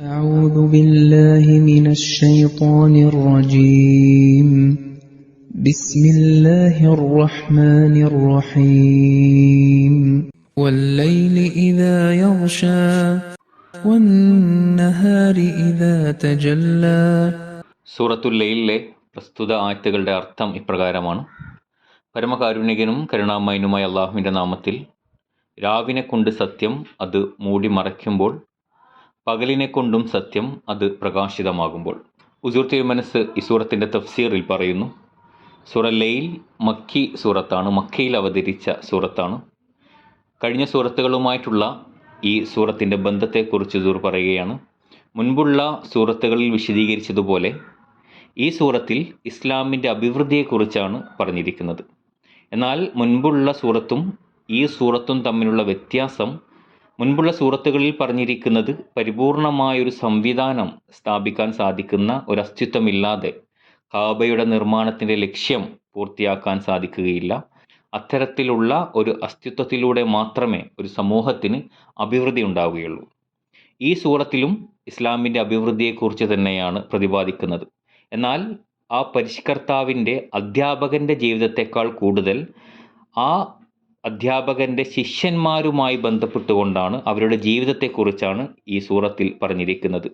أعوذ بالله من الشيطان الرجيم بسم الله الرحمن الرحيم والليل إذا يغشى والنهار إذا تجلى സൂറത്തുൽ ലൈലിലെ പ്രസ്തുത ആയത്തുകളുടെ അർത്ഥം ഇപ്രകാരമാണ് പരമകാരുണികനും കരുണാമയനുമായ അള്ളാഹുവിൻ്റെ നാമത്തിൽ രാവിനെ കൊണ്ട് സത്യം അത് മൂടി മറയ്ക്കുമ്പോൾ പകലിനെ കൊണ്ടും സത്യം അത് പ്രകാശിതമാകുമ്പോൾ. ഉസൂർത്തി മനസ്സ് ഈ സൂറത്തിന്റെ തഫ്സീറിൽ പറയുന്നു സൂറ ലൈൽ മക്കി സൂറത്താണ് മക്കയിൽ അവതരിച്ച സൂറത്താണ്. കഴിഞ്ഞ സൂറത്തുകളുമായിട്ടുള്ള ഈ സൂറത്തിന്റെ ബന്ധത്തെക്കുറിച്ച് സൂർ പറയുകയാണ് മുൻപുള്ള സൂറത്തുകളിൽ വിശദീകരിച്ചതുപോലെ ഈ സൂറത്തിൽ ഇസ്ലാമിന്റെ അഭിവൃദ്ധിയെക്കുറിച്ചാണ് പറഞ്ഞിരിക്കുന്നത്. എന്നാൽ മുൻപുള്ള സൂറത്തും ഈ സൂറത്തും തമ്മിലുള്ള വ്യത്യാസം മുൻപുള്ള സൂറത്തുകളിൽ പറഞ്ഞിരിക്കുന്നത് പരിപൂർണമായൊരു സംവിധാനം സ്ഥാപിക്കാൻ സാധിക്കുന്ന ഒരു അസ്തിത്വമില്ലാതെ കാബയുടെ നിർമ്മാണത്തിന്റെ ലക്ഷ്യം പൂർത്തിയാക്കാൻ സാധിക്കുകയില്ല. അത്തരത്തിലുള്ള ഒരു അസ്തിത്വത്തിലൂടെ മാത്രമേ ഒരു സമൂഹത്തിന് അഭിവൃദ്ധി ഉണ്ടാവുകയുള്ളൂ. ഈ സൂറത്തിലും ഇസ്ലാമിന്റെ അഭിവൃദ്ധിയെക്കുറിച്ച് തന്നെയാണ് പ്രതിപാദിക്കുന്നത്. എന്നാൽ ആ പരിഷ്കർത്താവിന്റെ അധ്യാപകന്റെ ജീവിതത്തെക്കാൾ കൂടുതൽ ആ അധ്യാപകന്റെ ശിഷ്യന്മാരുമായി ബന്ധപ്പെട്ടുകൊണ്ടാണ് അവരുടെ ജീവിതത്തെക്കുറിച്ചാണ് ഈ സൂറത്തിൽ പറഞ്ഞിരിക്കുന്നത്.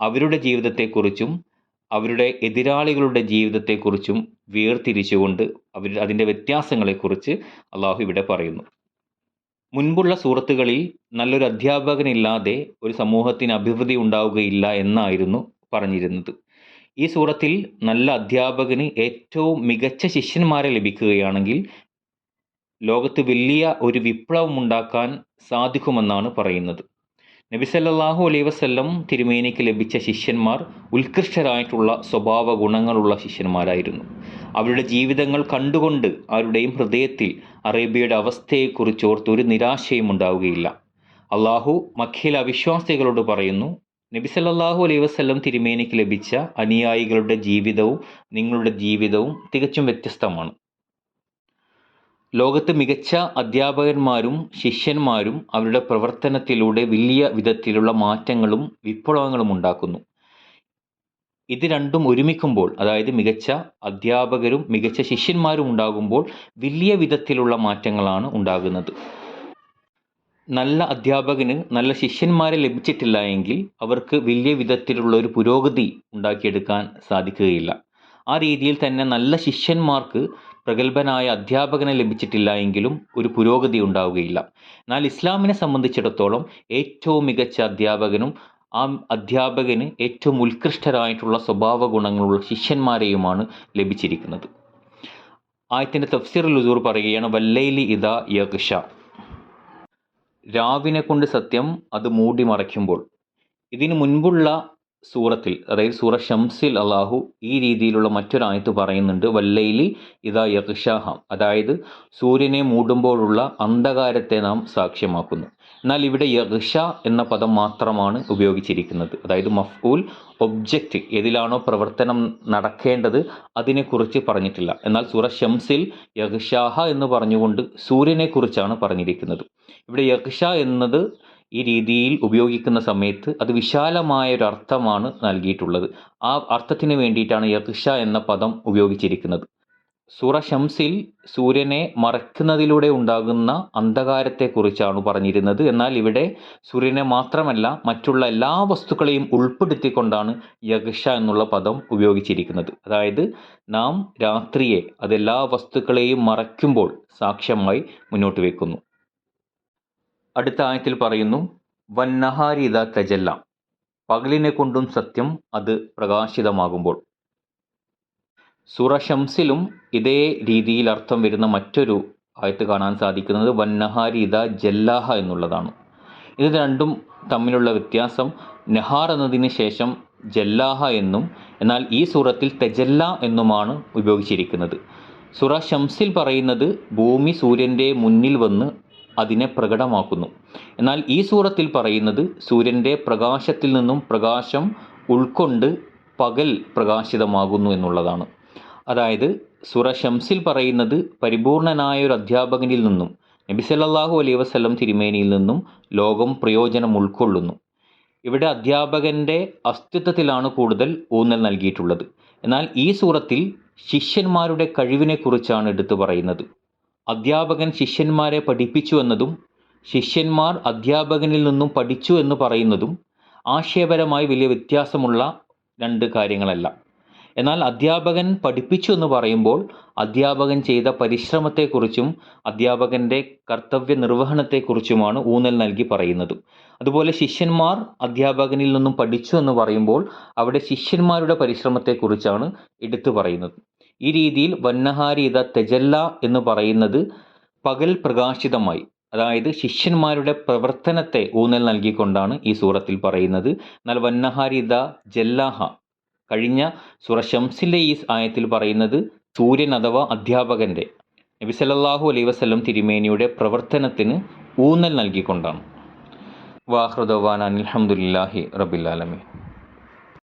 അവരുടെ ജീവിതത്തെക്കുറിച്ചും അവരുടെ എതിരാളികളുടെ ജീവിതത്തെക്കുറിച്ചും വേർതിരിച്ചുകൊണ്ട് അവർ അതിന്റെ വ്യത്യാസങ്ങളെക്കുറിച്ച് അള്ളാഹു ഇവിടെ പറയുന്നു. മുൻപുള്ള സൂറത്തുകളിൽ നല്ലൊരു അധ്യാപകനില്ലാതെ ഒരു സമൂഹത്തിന് അഭിവൃദ്ധി ഉണ്ടാവുകയില്ല എന്നായിരുന്നു പറഞ്ഞിരുന്നത്. ഈ സൂറത്തിൽ നല്ല അധ്യാപകന് ഏറ്റവും മികച്ച ശിഷ്യന്മാരെ ലഭിക്കുകയാണെങ്കിൽ ലോകത്ത് വലിയ ഒരു വിപ്ലവം ഉണ്ടാക്കാൻ സാധിക്കുമെന്നാണ് പറയുന്നത്. നബിസല്ലാഹു അലൈ വസ്ല്ലം തിരുമേനിക്ക് ലഭിച്ച ശിഷ്യന്മാർ ഉത്കൃഷ്ടരായിട്ടുള്ള സ്വഭാവ ഗുണങ്ങളുള്ള ശിഷ്യന്മാരായിരുന്നു. അവരുടെ ജീവിതങ്ങൾ കണ്ടുകൊണ്ട് ആരുടെയും ഹൃദയത്തിൽ അറേബ്യയുടെ അവസ്ഥയെക്കുറിച്ച് ഓർത്ത് ഒരു നിരാശയും ഉണ്ടാവുകയില്ല. അള്ളാഹു മഖില അവിശ്വാസികളോട് പറയുന്നു നബിസല്ലാഹു അലൈ വസല്ലം തിരുമേനിക്ക് ലഭിച്ച അനുയായികളുടെ ജീവിതവും നിങ്ങളുടെ ജീവിതവും തികച്ചും വ്യത്യസ്തമാണ്. ലോകത്ത് മികച്ച അധ്യാപകന്മാരും ശിഷ്യന്മാരും അവരുടെ പ്രവർത്തനത്തിലൂടെ വലിയ വിധത്തിലുള്ള മാറ്റങ്ങളും വിപ്ലവങ്ങളും ഉണ്ടാക്കുന്നു. ഇത് രണ്ടും ഒരുമിക്കുമ്പോൾ അതായത് മികച്ച അധ്യാപകരും മികച്ച ശിഷ്യന്മാരും ഉണ്ടാകുമ്പോൾ വലിയ വിധത്തിലുള്ള മാറ്റങ്ങളാണ് ഉണ്ടാകുന്നത്. നല്ല അധ്യാപകന് നല്ല ശിഷ്യന്മാരെ ലഭിച്ചിട്ടില്ല എങ്കിൽ അവർക്ക് വലിയ വിധത്തിലുള്ള ഒരു പുരോഗതി ഉണ്ടാക്കിയെടുക്കാൻ സാധിക്കുകയില്ല. ആ രീതിയിൽ തന്നെ നല്ല ശിഷ്യന്മാർക്ക് പ്രഗത്ഭനായ അധ്യാപകനെ ലഭിച്ചിട്ടില്ല എങ്കിലും ഒരു പുരോഗതി ഉണ്ടാവുകയില്ല. എന്നാൽ ഇസ്ലാമിനെ സംബന്ധിച്ചിടത്തോളം ഏറ്റവും മികച്ച അധ്യാപകനും ആ അധ്യാപകന് ഏറ്റവും ഉത്കൃഷ്ടരായിട്ടുള്ള സ്വഭാവ ഗുണങ്ങളുള്ള ശിഷ്യന്മാരെയുമാണ് ലഭിച്ചിരിക്കുന്നത്. ആയത്തിന്റെ തഫ്സീർ ലുസൂർ പറയുകയാണ് വല്ലൈലി ഇദ യക്ഷ രാവിനെ കൊണ്ട് സത്യം അത് മൂടി മറയ്ക്കുമ്പോൾ ഇതിനു മുൻപുള്ള സൂറത്തിൽ അതായത് സൂറ ഷംസിൽ അള്ളാഹു ഈ രീതിയിലുള്ള മറ്റൊരായത്ത് പറയുന്നുണ്ട് വല്ലയിലി ഇതാ യക്ഷാഹം അതായത് സൂര്യനെ മൂടുമ്പോഴുള്ള അന്ധകാരത്തെ നാം സാക്ഷ്യമാക്കുന്നു. എന്നാൽ ഇവിടെ യക്ഷ എന്ന പദം മാത്രമാണ് ഉപയോഗിച്ചിരിക്കുന്നത്. അതായത് മഫ്ഊൽ ഒബ്ജക്റ്റ് ഏതിലാണോ പ്രവർത്തനം നടക്കേണ്ടത് അതിനെക്കുറിച്ച് പറഞ്ഞിട്ടില്ല. എന്നാൽ സൂറ ഷംസിൽ യക്ഷാഹ എന്ന് പറഞ്ഞുകൊണ്ട് സൂര്യനെക്കുറിച്ചാണ് പറഞ്ഞിരിക്കുന്നത്. ഇവിടെ യക്ഷ എന്നത് ഈ രീതിയിൽ ഉപയോഗിക്കുന്ന സമയത്ത് അത് വിശാലമായ ഒരു അർത്ഥമാണ് നൽകിയിട്ടുള്ളത്. ആ അർത്ഥത്തിന് വേണ്ടിയിട്ടാണ് യർഷ എന്ന പദം ഉപയോഗിച്ചിരിക്കുന്നത്. സൂറ ഷംസിൽ സൂര്യനെ മറയ്ക്കുന്നതിലൂടെ ഉണ്ടാകുന്ന അന്ധകാരത്തെക്കുറിച്ചാണ് പറഞ്ഞിരുന്നത്. എന്നാൽ ഇവിടെ സൂര്യനെ മാത്രമല്ല മറ്റുള്ള എല്ലാ വസ്തുക്കളെയും ഉൾപ്പെടുത്തിക്കൊണ്ടാണ് യക്ഷ എന്നുള്ള പദം ഉപയോഗിച്ചിരിക്കുന്നത്. അതായത് നാം രാത്രിയെ അതെല്ലാ വസ്തുക്കളെയും മറയ്ക്കുമ്പോൾ സാക്ഷ്യമായി മുന്നോട്ട് വെക്കുന്നു. അടുത്ത ആയത്തിൽ പറയുന്നു വന്നഹാരിത തജല്ല. പകലിനെ കൊണ്ടും സത്യം അത് പ്രകാശിതമാകുമ്പോൾ. സുറശംസിലും ഇതേ രീതിയിൽ അർത്ഥം വരുന്ന മറ്റൊരു ആയത്ത് കാണാൻ സാധിക്കുന്നത് വന്നഹാരിത ജല്ലാഹ എന്നുള്ളതാണ്. ഇത് രണ്ടും തമ്മിലുള്ള വ്യത്യാസം നെഹാർ എന്നതിന് ശേഷം ജല്ലാഹ എന്നും എന്നാൽ ഈ സൂറത്തിൽ തെജല്ല എന്നുമാണ് ഉപയോഗിച്ചിരിക്കുന്നത്. സുറ ഷംസിൽ പറയുന്നത് ഭൂമി സൂര്യന്റെ മുന്നിൽ വന്ന് അതിനെ പ്രകടമാക്കുന്നു. എന്നാൽ ഈ സൂറത്തിൽ പറയുന്നത് സൂര്യന്റെ പ്രകാശത്തിൽ നിന്നും പ്രകാശം ഉൾക്കൊണ്ട് പകൽ പ്രകാശിതമാകുന്നു എന്നുള്ളതാണ്. അതായത് സുറ ഷംസിൽ പറയുന്നത് പരിപൂർണനായ ഒരു അധ്യാപകനിൽ നിന്നും നബി സല്ലല്ലാഹു അലൈഹി വസല്ലം തിരുമേനിയിൽ നിന്നും ലോകം പ്രയോജനം ഉൾക്കൊള്ളുന്നു. ഇവിടെ അധ്യാപകന്റെ അസ്തിത്വത്തിലാണ് കൂടുതൽ ഊന്നൽ നൽകിയിട്ടുള്ളത്. എന്നാൽ ഈ സൂറത്തിൽ ശിഷ്യന്മാരുടെ കഴിവിനെക്കുറിച്ചാണ് എടുത്തു പറയുന്നത്. അധ്യാപകൻ ശിഷ്യന്മാരെ പഠിപ്പിച്ചു എന്നതും ശിഷ്യന്മാർ അധ്യാപകനിൽ നിന്നും പഠിച്ചു എന്ന് പറയുന്നതും ആശയപരമായി വലിയ വ്യത്യാസമുള്ള രണ്ട് കാര്യങ്ങളല്ല. എന്നാൽ അധ്യാപകൻ പഠിപ്പിച്ചു എന്ന് പറയുമ്പോൾ അധ്യാപകൻ ചെയ്ത പരിശ്രമത്തെക്കുറിച്ചും അധ്യാപകന്റെ കർത്തവ്യ നിർവഹണത്തെക്കുറിച്ചുമാണ് ഊന്നൽ നൽകി പറയുന്നത്. അതുപോലെ ശിഷ്യന്മാർ അധ്യാപകനിൽ നിന്നും പഠിച്ചു എന്ന് പറയുമ്പോൾ അവിടെ ശിഷ്യന്മാരുടെ പരിശ്രമത്തെക്കുറിച്ചാണ് എടുത്തു പറയുന്നത്. ഈ രീതിയിൽ വന്നഹാരി ഇത തെജല്ല എന്ന് പറയുന്നത് പകൽ പ്രകാശിതമായി അതായത് ശിഷ്യന്മാരുടെ പ്രവർത്തനത്തെ ഊന്നൽ നൽകിക്കൊണ്ടാണ് ഈ സൂറത്തിൽ പറയുന്നത്. എന്നാൽ വന്നഹാരിത ജല്ലാഹ കഴിഞ്ഞ സൂറ ഈ ആയത്തിൽ പറയുന്നത് സൂര്യൻ അഥവാ അധ്യാപകന്റെ നബി സല്ലല്ലാഹു അലൈഹി വസല്ലം തിരുമേനിയുടെ പ്രവർത്തനത്തിന് ഊന്നൽ നൽകിക്കൊണ്ടാണ്. വാഹൃദവാൻ അനിൽഹമുല്ലാഹി റബില്ലാലമി